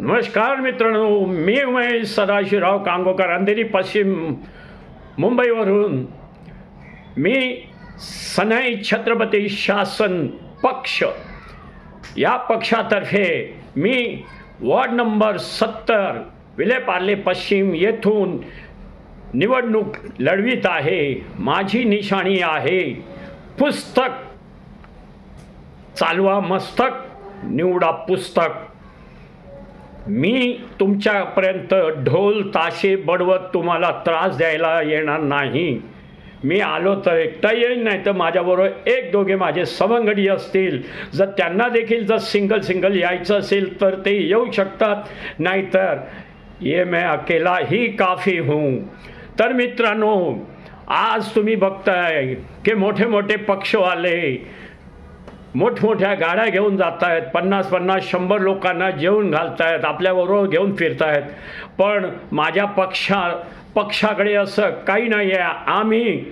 नमस्कार मित्रांनो मी उमेश सदाशिवराव कांगोकर अंधेरी पश्चिम मुंबईवरून. मी सनाई छत्रपती शासन पक्ष. या पक्षातर्फे मी वॉर्ड नंबर सत्तर विलेपार्ले पश्चिम येथून निवडणूक लढवित आहे. माझी निशाणी आहे पुस्तक. चालवा मस्तक निवडा पुस्तक. मी तुमच्यापर्यंत ढोल ताशे बडवत तुम्हाला त्रास द्यायला येणार नाही. मी आलो तर एकटा येईन नाही तर माझ्याबरोबर एक दोघे माझे सवंगडी असतील. जर त्यांना देखील जर सिंगल सिंगल यायचं असेल तर ते येऊ शकतात. नाहीतर ये मैं अकेला ही काफी हूँ. तर मित्रांनो आज तुम्ही बघताय की मोठे मोठे पक्षवाले मोठमोठ्या गाड्या घेऊन जात आहेत पन्नास पन्नास शंभर लोकांना जेवून घालतायत आपल्याबरोबर घेऊन फिरतायत. पण माझ्या पक्षा पक्षाकडे असं काही नाही आहे आम्ही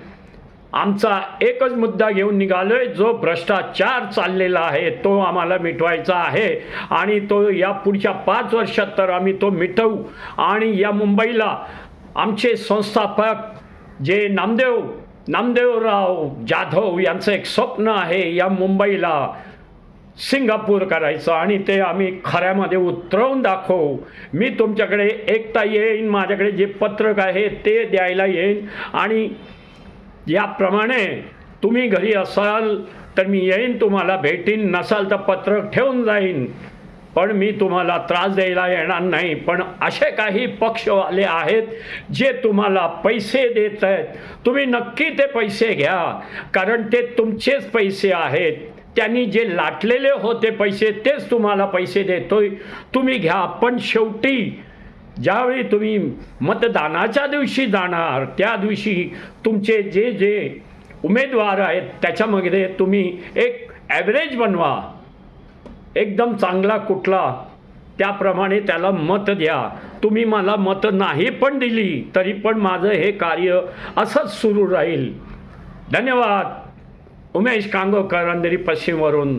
आमचा एकच मुद्दा घेऊन निघालोय जो भ्रष्टाचार चाललेला आहे तो आम्हाला मिटवायचा आहे. आणि तो या पुढच्या पाच वर्षात तर आम्ही तो मिटवू. आणि या मुंबईला आमचे संस्थापक जे नामदेव नामदेवराव जाधव यांचं एक स्वप्न आहे या मुंबईला सिंगापूर करायचं आणि ते आम्ही खऱ्यामध्ये उतरवून दाखवू. मी तुमच्याकडे एकता येईन माझ्याकडे जे पत्रक आहे ते द्यायला येईन आणि याप्रमाणे तुम्ही घरी असाल तर मी येईन तुम्हाला भेटीन नसाल तर पत्रक ठेवून जाईन. पण मी तुम्हाला त्रास द्यायला येणार नाही पण असे काही पक्षवाले आहेत जे तुम्हाला पैसे देत आहेत. तुम्ही नक्की ते पैसे घ्या कारण ते तुमचेच पैसे आहेत. त्यांनी जे लाटलेले होते पैसे तेच तुम्हाला पैसे देतोय. तुम्ही घ्या पण शेवटी ज्यावेळी तुम्ही मतदानाच्या दिवशी जाणार त्या दिवशी तुमचे जे जे उमेदवार आहेत त्याच्यामध्ये तुम्ही एक ॲव्हरेज बनवा. एकदम चांगला कुठला त्याप्रमाणे त्याला मत द्या. तुम्ही मला मत नाही पण दिली तरी पण माझं हे कार्य असंच सुरू राहील. धन्यवाद. उमेश कांगोकर अंधेरी पश्चिमवरून.